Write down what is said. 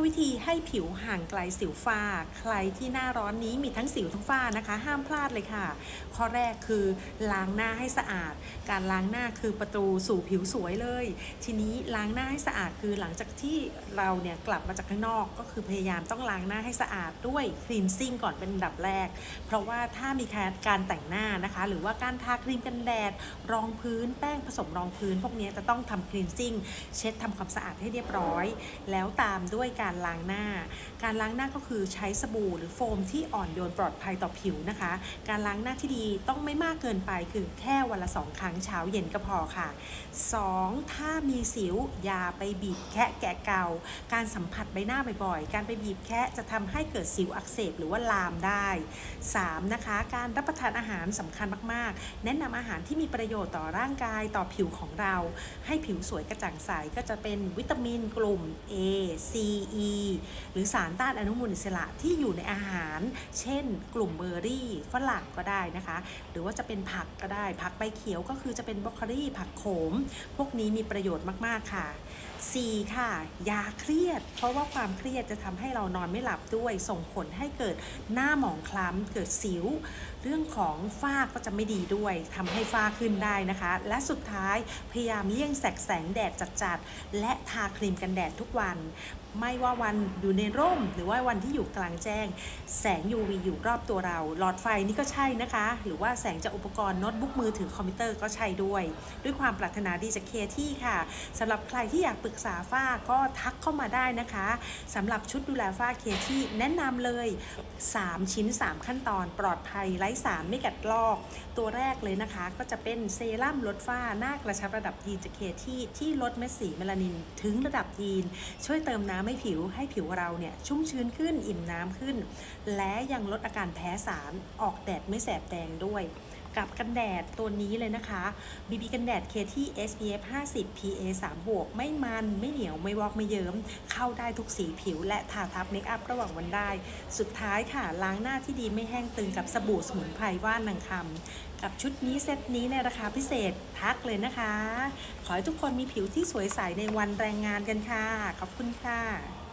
5 วิธีให้ผิวห่างไกลสิวฝ้า ใครที่หน้าร้อนนี้มีทั้งสิวทั้งฝ้านะคะ ห้ามพลาดเลยค่ะ ข้อแรกคือล้างหน้าให้สะอาด การล้างหน้าคือประตูสู่ผิวสวยเลย ทีนี้ล้างหน้าให้สะอาดคือหลังจากที่เราเนี่ยกลับมาจากข้างนอกก็คือพยายามต้องล้างหน้าให้สะอาดด้วยคลีนซิ่งก่อนเป็นดับแรก เพราะว่าถ้ามีการแต่งหน้านะคะ หรือว่าการทาครีมกันแดดรองพื้นแป้งผสมรองพื้น พวกนี้จะต้องทำคลีนซิ่งเช็ดทำความสะอาดให้เรียบร้อย แล้วตามด้วยการการล้างหน้า การล้างหน้าก็คือใช้สบู่หรือโฟมที่อ่อนโยนปลอดภัยต่อผิวนะคะ การล้างหน้าที่ดีต้องไม่มากเกินไปคือแค่วันละสองครั้งเช้าเย็นก็พอค่ะ 2. ถ้ามีสิวอย่าไปบีบแคะแกะเกา การสัมผัสใบหน้าบ่อยๆ การไปบีบแคะจะทำให้เกิดสิวอักเสบหรือว่าลามได้ 3. นะคะ การรับประทานอาหารสำคัญมากๆ แนะนำอาหารที่มีประโยชน์ต่อร่างกายต่อผิวของเรา ให้ผิวสวยกระจ่างใสก็จะเป็นวิตามินกลุ่ม A C E หรือสารต้านอนุมูลอิสระที่อยู่ในอาหาร เช่น กลุ่มเบอร์รี่ฝรั่งก็ได้นะคะ หรือว่าจะเป็นผักก็ได้ ผักใบเขียวก็คือจะเป็นบรอกโคลีผักโขม พวกนี้มีประโยชน์มากๆค่ะ 4. ค่ะ ยาเครียด เพราะว่าความเครียดจะทำให้เรานอนไม่หลับด้วย ส่งผลให้เกิดหน้าหมองคล้ำเกิดสิว เรื่องของฝ้าก็จะไม่ดีด้วยทำให้ฝ้าขึ้นได้นะคะ และสุดท้ายพยายามเลี่ยงแสงแดดจัดๆและทาครีมกันแดดทุกวันไม่ว่าวันอยู่ในร่ม หรือว่าวันที่อยู่กลางแจ้ง แสง UV อยู่รอบตัวเรา หลอดไฟนี่ก็ใช่นะคะ หรือว่าแสงจากอุปกรณ์โน้ตบุ๊กมือถือคอมพิวเตอร์ก็ใช่ด้วย ด้วยความปรารถนาดีจากเคที่ค่ะสำหรับใครที่อยากปรึกษาฝ้าก็ทักเข้ามาได้นะคะสำหรับชุดดูแลฝ้าเคที่แนะนำเลย 3 ชิ้น 3 ขั้นตอนปลอดภัยไร้สารไม่กัดลอก ตัวแรกเลยนะคะ ก็จะเป็นเซรั่มลดฝ้าหน้ากระชับระดับยีนจากเคที่ที่ลดเม็ดสีเมลานิน ถึงระดับยีน ช่วยเติมน้ำให้ผิวให้ผิวเราเนี่ยชุ่มชื้นขึ้นอิ่มน้ำขึ้น และยังลดอาการแพ้สารออกแดดไม่แสบแดงด้วย กับกันแดดตัวนี้เลยนะคะ BB กันแดดเคที่ SPF 50 PA 3บวกไม่มันไม่เหนียวไม่วอกไม่เยิ้มเข้าได้ทุกสีผิว และทาทับเมคอัพระหว่างวันได้ สุดท้ายค่ะ ล้างหน้าที่ดีไม่แห้งตึงกับสบู่สมุนไพรว่านนางคำกับชุดนี้เซตนี้ในราคาพิเศษทักเลยนะคะ ขอให้ทุกคนมีผิวที่สวยใสในวันแรงงานกันค่ะ ขอบคุณค่ะ